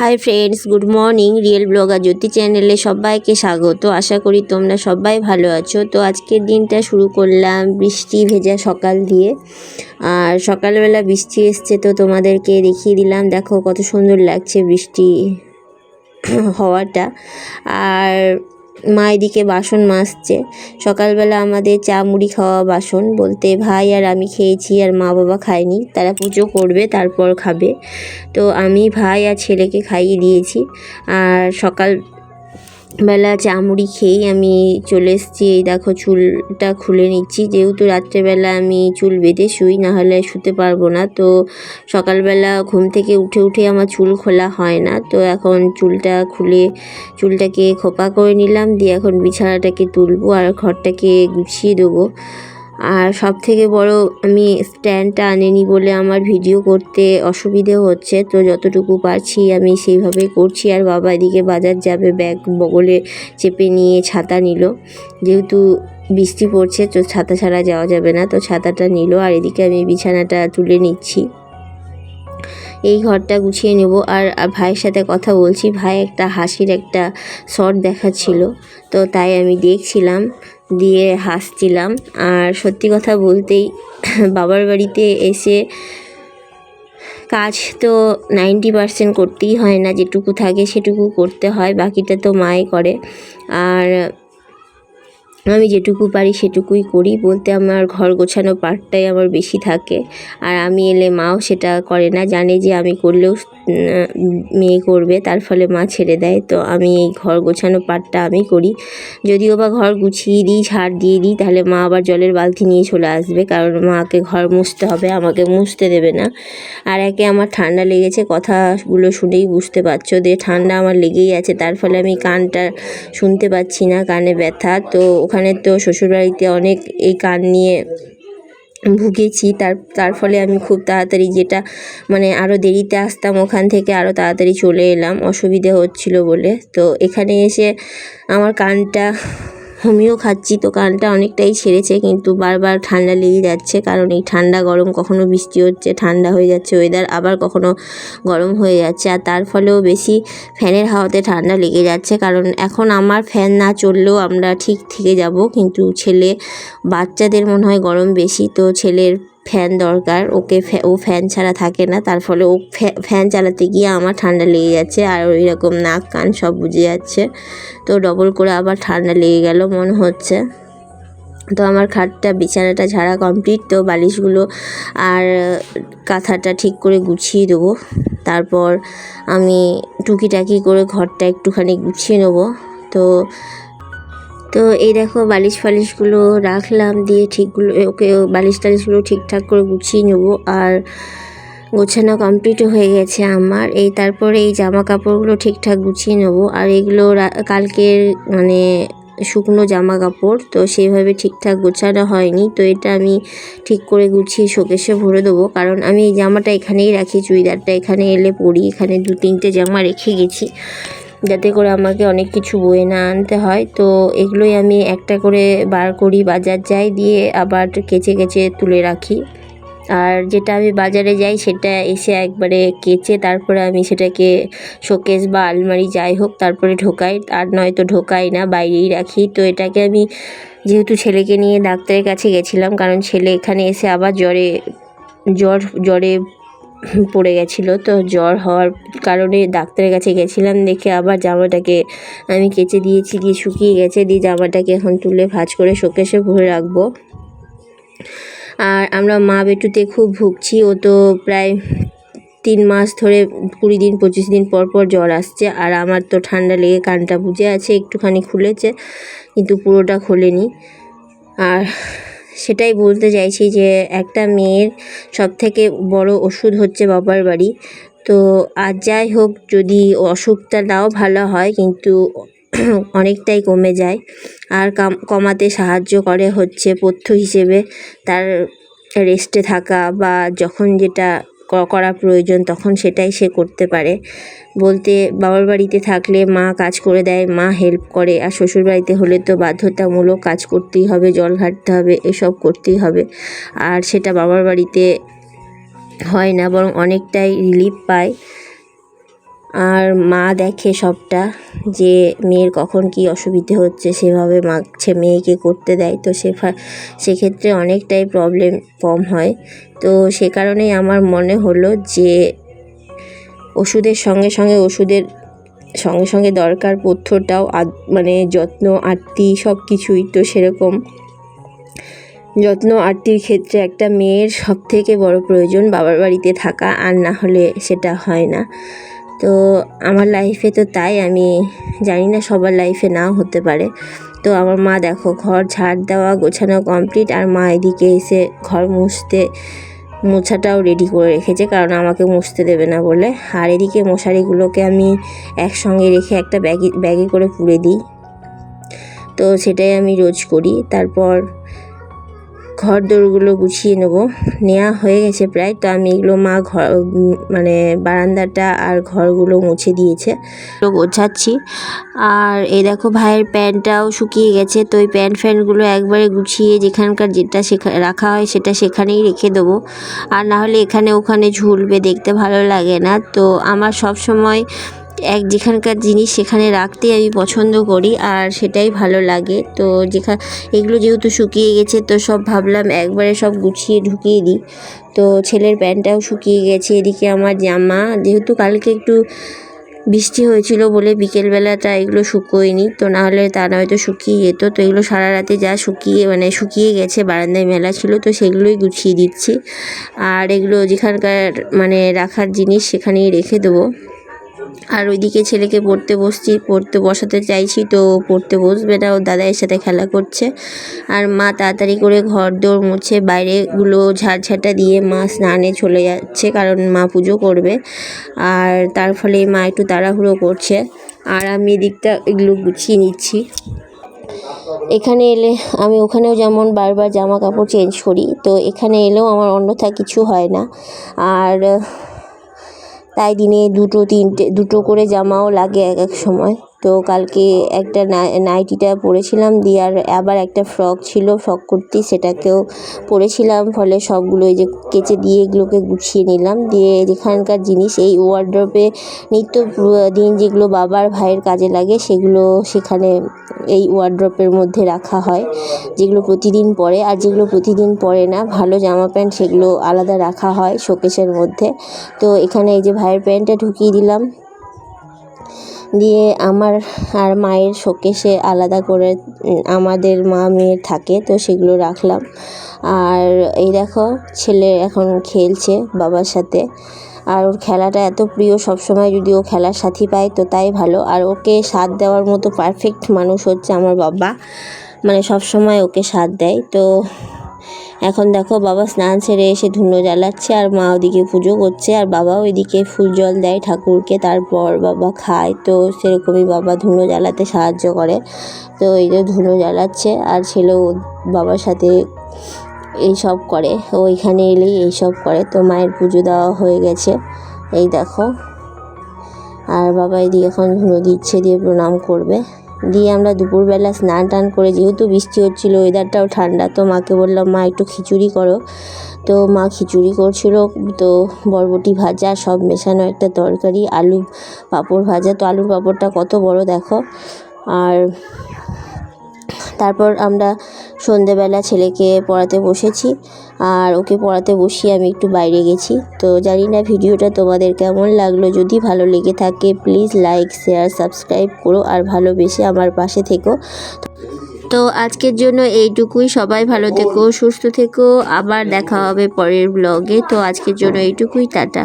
Hi friends good morning real blogger Jyoti চ্যানেলে সবাইকে স্বাগত। আশা করি তোমরা সবাই ভালো আছো। তো আজকের দিনটা শুরু করলাম বৃষ্টি ভেজা সকাল দিয়ে। আর সকালবেলা বৃষ্টি এসছে তো তোমাদেরকে দেখিয়ে দিলাম। দেখো কত সুন্দর লাগছে বৃষ্টি হওয়াটা। আর মা এদিকে বাসন মাজছে। সকালবেলা আমাদের চা মুড়ি খাওয়া বাসন বলতে ভাই আর আমি খেয়েছি আর মা বাবা খায়নি। তারা পুজো করবে, তারপর খাবে। তো আমি ভাই আর ছেলেকে খাইয়ে দিয়েছি। আর সকাল বেলা চা মুড়ি খেয়েই আমি চলে এসেছি। এই দেখো চুলটা খুলে নিচ্ছি। যেহেতু রাত্রেবেলা আমি চুল বেঁধে শুই, নাহলে শুতে পারব না। তো সকালবেলা ঘুম থেকে উঠে উঠে আমার চুল খোলা হয় না। তো এখন চুলটা খুলে, চুলটাকে খোপা করে নিলাম। দিয়ে এখন বিছানাটাকে তুলবো আর ঘরটাকে গুছিয়ে দেবো। আর সব থেকে বড় আমি স্ট্যান্ডটা আনিনি বলে আমার ভিডিও করতে অসুবিধে হচ্ছে। তো যতটুকু পারছি আমি সেইভাবেই করছি। আর বাবা এদিকে বাজার যাবে, ব্যাগ বগলে চেপে নিয়ে ছাতা নিল। যেহেতু বৃষ্টি পড়ছে, তো ছাতা ছাড়া যাওয়া যাবে না। তো ছাতাটা নিল আর এদিকে আমি বিছানাটা তুলে নিচ্ছি। এই ঘরটা গুছিয়ে নেব। আর ভাইয়ের সাথে কথা বলছি। ভাই একটা হাসির একটা শট দেখাচ্ছিল। তো তাই আমি দেখছিলাম। দিয়ে হাসছিলাম। আর সত্যি কথা বলতেই বাবার বাড়িতে এসে কাজ তো নাইনটি পারসেন্ট করতেই হয় না, যেটুকু থাকে সেটুকু করতে হয়, বাকিটা তো মাই করে। আর আমি যেটুকু পারি সেটুকুই করি বলতে আমার ঘর গোছানো পার্টটাই আমার বেশি থাকে। আর আমি এলে মাও সেটা করে না, জানে যে আমি করলেও মেয়ে করবে, তার ফলে মা ছেড়ে দেয়। তো আমি এই ঘর গোছানো পার্টটা আমি করি। যদিও বা ঘর গুছিয়ে দিই, ঝাড় দিয়ে দিই, তাহলে মা আবার জলের বালতি নিয়ে চলে আসবে। কারণ মাকে ঘর মুছতে হবে, আমাকে মুছতে দেবে না। আর একে আমার ঠান্ডা লেগেছে, কথাগুলো শুনেই বুঝতে পারছ যে ঠান্ডা আমার লেগেই আছে। তার ফলে আমি কানটা শুনতে পাচ্ছি না, কানে ব্যথা। তো ওখানে তো শ্বশুরবাড়িতে অনেক এই কান নিয়ে ভুগেছি, তার তার ফলে আমি খুব তাড়াতাড়ি যেটা মানে আরও দেরিতে আসতাম ওখান থেকে আরও তাড়াতাড়ি চলে এলাম, অসুবিধে হচ্ছিল বলে। তো এখানে এসে আমার কানটা হোমিও খাচ্ছি। তো কানটা অনেকটাই ছেড়েছে, কিন্তু বারবার ঠান্ডা লেগে যাচ্ছে। কারণ এই ঠান্ডা গরম কখনো বৃষ্টি হচ্ছে, ঠান্ডা হয়ে যাচ্ছে ওয়েদার আবার কখনো গরম হয়ে যাচ্ছে। আর তার ফলেও বেশি ফ্যানের হাওয়াতে ঠান্ডা লেগে যাচ্ছে। কারণ এখন আমার ফ্যান না চললেও আমরা ঠিক থেকে যাব। কিন্তু ছেলে, বাচ্চাদের মনে হয় গরম বেশি, তো ছেলের ফ্যান দরকার, ওকে ও ফ্যান ছাড়া থাকে না, তার ফলে ও ফ্যান চালাতে গিয়ে আমার ঠান্ডা লেগে যাচ্ছে আর ওই রকম নাক, কান সব বুঝে যাচ্ছে। তো ডবল করে আবার ঠান্ডা লেগে গেল, মনে হচ্ছে। তো আমার খাটটা, বিছানাটা ঝাড়া কমপ্লিট তো বালিশগুলো আর কাঁথাটা ঠিক করে গুছিয়ে দেবো। তারপর আমি টুকিটাকি করে ঘরটা একটুখানি গুছিয়ে নেব। তো তো এই দেখো বালিশ ফালিশগুলো রাখলাম, দিয়ে ঠিকগুলো, ওকে বালিশ টালিশগুলো ঠিকঠাক করে গুছিয়ে নেব। আর গোছানো কমপ্লিট হয়ে গেছে আমার। এই তারপরে এই জামা কাপড়গুলো ঠিকঠাক গুছিয়ে নেব। আর এগুলো কালকের মানে শুকনো জামা কাপড়, তো সেইভাবে ঠিকঠাক গোছানো হয়নি। তো এটা আমি ঠিক করে গুছিয়ে শোকেশে ভরে দেবো। কারণ আমি এই জামাটা এখানেই রাখি, চুড়িদারটা এখানে এলে পরি। এখানে দু তিনটে জামা রেখে গেছি। যাতে করে আমাকে অনেক কিছু বয়ে না আনতে হয়। তো এগুলোই আমি একটা করে বার করি, বাজার যাই দিয়ে আবার কেচে কেচে তুলে রাখি। আর যেটা আমি বাজারে যাই সেটা এসে একবারে কেচে তারপরে আমি সেটাকে শোকেস বা আলমারি যাই হোক তারপরে ঢোকাই। আর নয়তো ঢোকাই না, বাইরেই রাখি। তো এটাকে আমি যেহেতু ছেলেকে নিয়ে ডাক্তারের কাছে গেছিলাম, কারণ ছেলে এখানে এসে আবার জ্বরে, জ্বর, জ্বরে পড়ে গেছিল। তো জ্বর হওয়ার কারণে ডাক্তারের কাছে গেছিলাম দেখে আবার জামাটাকে আমি কেচে দিয়েছি, দিয়ে শুকিয়ে গেছে, দিয়ে জামাটাকে এখন তুলে ভাজ করে শোকেশে ভরে রাখব। আর আমরা মা বেটুতে খুব ভুগছি, ও তো প্রায় তিন মাস ধরে কুড়ি দিন, পঁচিশ দিন পর পর জ্বর আসছে, আর আমার তো ঠান্ডা লেগে কানটা বুঝে আছে, একটুখানি খুলেছে, কিন্তু পুরোটা খোলেনি। আর সেটাই বলতে চাইছি যে একটা মেয়ের সব থেকে বড় ওষুধ হচ্ছে বাবার বাড়ি তো আর যাই হোক, যদি অসুখটা নাও ভালো হয়, কিন্তু অনেকটাই কমে যায়। আর কমাতে সাহায্য করে হচ্ছে পথ্য হিসেবে তার রেস্টে থাকা বা যখন যেটা করা প্রয়োজন, তখন সেটাই সে করতে পারে। বলতে বাবার বাড়িতে থাকলে মা কাজ করে দেয়, মা হেল্প করে, আর শ্বশুর বাড়িতে হলে তো বাধ্যতামূলক কাজ করতেই হবে, জল ঘাটতে হবে, এসব করতেই হবে। আর সেটা বাবার বাড়িতে হয় না, বরং অনেকটাই রিলিফ পায়। আর মা দেখে সবটা যে মেয়ের কখন কি অসুবিধে হচ্ছে, সেভাবে মা, সে মেয়েকে করতে দেয়। তো সে সেক্ষেত্রে অনেকটাই প্রবলেম কম হয়। তো সে কারণেই আমার মনে হলো যে ওষুধের সঙ্গে সঙ্গে ওষুধের সঙ্গে সঙ্গে দরকার, পথ্যটাও মানে যত্ন আরতি সব কিছুই তো সেরকম। যত্ন আরতির ক্ষেত্রে একটা মেয়ের সব থেকে বড় প্রয়োজন বাবার বাড়িতে থাকা, আর না হলে সেটা হয় না। তো আমার লাইফে তো তাই, আমি জানি না সবার লাইফে নাও হতে পারে। তো আমার মা দেখো, ঘর ঝাড় দেওয়া, গোছানো কমপ্লিট আর মা এদিকে এসে ঘর মুছতে, মোছাটাও রেডি করে রেখেছে, কারণ আমাকে মুছতে দেবে না বলে। আর এদিকে মশারিগুলোকে আমি একসঙ্গে রেখে একটা ব্যাগে ব্যাগে করে পুড়ে দিই। তো সেটাই আমি রোজ করি। তারপর ঘর দোরগুলো গুছিয়ে নেব। নেওয়া হয়ে গেছে প্রায়। তো আমি এগুলো মা ঘর মানে বারান্দাটা আর ঘরগুলো মুছে দিয়েছে। গোছাচ্ছি। আর এই দেখো ভাইয়ের প্যান্টটাও শুকিয়ে গেছে। তো ওই প্যান্ট ফ্যান্টগুলো একবারে গুছিয়ে যেখানকার যেটা সেখা, রাখা হয় সেটা সেখানেই রেখে দেবো। আর না হলে এখানে ওখানে ঝুলবে, দেখতে ভালো লাগে না। তো আমার সব সময় এক যেখানকার জিনিস সেখানে রাখতে আমি পছন্দ করি আর সেটাই ভালো লাগে। তো যেখা, এগুলো যেহেতু শুকিয়ে গেছে, তো সব ভাবলাম একবারে সব গুছিয়ে ঢুকিয়ে দিই। তো ছেলের প্যান্টটাও শুকিয়ে গেছে, এদিকে আমার জামা। যেহেতু কালকে একটু বৃষ্টি হয়েছিল বলে বিকেলবেলাটা এগুলো শুকোয়নি, তো নাহলে তা নয়তো শুকিয়ে যেত। তো এগুলো সারা রাতে যা শুকিয়ে মানে শুকিয়ে গেছে, বারান্দায় মেলা ছিল, তো সেগুলোই গুছিয়ে দিচ্ছি। আর এগুলো যেখানকার মানে রাখার জিনিস সেখানেই রেখে দেবো। আর ওইদিকে ছেলেকে পড়তে বসছি, পড়তে বসাতে চাইছি তো পড়তে বসবে না ওর দাদাইয়ের সাথে খেলা করছে। আর মা তাড়াতাড়ি করে ঘর দৌড় মুছে বাইরেগুলো ঝাড়ঝাঁটা দিয়ে মা স্নানে চলে যাচ্ছে, কারণ মা পুজো করবে। আর তার ফলে মা একটু তাড়াহুড়ো করছে। আর আমি এদিকটা এগুলো গুছিয়ে নিচ্ছি। এখানে এলে আমি ওখানেও যেমন বারবার জামা কাপড় চেঞ্জ করি, তো এখানে এলেও আমার অন্যথা কিছু হয় না। আর তাই দিনে দুটো তিনটে দুটো করে জামাও লাগে এক এক সময়। তো কালকে একটা নাই- নাইটিটা পরেছিলাম দিয়ে আর আবার একটা ফ্রক ছিল, ফ্রক কুর্তি সেটাকেও পরেছিলাম, ফলে সবগুলো এই যে কেচে দিয়ে এগুলোকে গুছিয়ে নিলাম। দিয়ে যেখানকার জিনিস, এই ওয়ার্ড্রপে নিত্য দিন যেগুলো বাবার ভাইয়ের কাজে লাগে, সেগুলো সেখানে এই ওয়ার্ড্রপের মধ্যে রাখা হয়, যেগুলো প্রতিদিন পরে। আর যেগুলো প্রতিদিন পরে না, ভালো জামা প্যান্ট সেগুলো আলাদা রাখা হয় শোকেসের মধ্যে। তো এখানে এই যে ভাইয়ের প্যান্টটা ঢুকিয়ে দিলাম। দিয়ে আমার আর মায়ের শোকেসে আলাদা করে আমাদের মা মেয়ের থাকে, তো সেগুলো রাখলাম। আর এই দেখো, ছেলে এখন খেলছে বাবার সাথে। আর ওর খেলাটা এত প্রিয়, সবসময় যদি ও খেলার সাথী পায়, তো তাই ভালো। আর ওকে সাথ দেওয়ার মতো পারফেক্ট মানুষ হচ্ছে আমার বাবা। মানে সব সময় ওকে সাথ দেয়। তো এখন দেখো বাবা স্নান সেরে এসে ধুনো জ্বালাচ্ছে আর মা ওদিকে পুজো করছে আর বাবা ওইদিকে ফুল জল দেয় ঠাকুরকে, তারপর বাবা খায়। তো সেরকমই বাবা ধুনো জ্বালাতে সাহায্য করে। তো এই যে ধুনো জ্বালাচ্ছে আর ছেলেও বাবার সাথে এই সব করে। ও এখানে এলেই এই সব করে। তো মায়ের পুজো দেওয়া হয়ে গেছে। এই দেখো। আর বাবা এদিকে এখন ধুনো দিচ্ছে, দিয়ে প্রণাম করবে। দিয়ে আমরা দুপুরবেলা স্নান টান করে, যেহেতু বৃষ্টি হচ্ছিল ওয়েদারটাও ঠান্ডা, তো মাকে বললাম, মা, একটু খিচুড়ি করো। তো মা খিচুড়ি করছিল, তো বরবটি ভাজা, সব মেশানো একটা তরকারি, আলু পাঁপড় ভাজা। তো আলুর পাঁপড়টা কত বড়, দেখো। আর তারপর আমরা সন্ধেবেলা ছেলেকে পড়াতে বসেছি, আর ওকে পড়াতে বসিয়ে আমি একটু বাইরে গেছি। তো জানি না ভিডিওটা তোমাদের কেমন লাগল। যদি ভালো লেগে থাকে প্লিজ লাইক শেয়ার সাবস্ক্রাইব করো, আর ভালোবেসে আমার পাশে থেকো। তো আজকের জন্য এইটুকুই। সবাই ভালো থেকো, সুস্থ থেকো। আবার দেখা হবে পরের ব্লগে তো আজকের জন্য এইটুকুই। টাটা।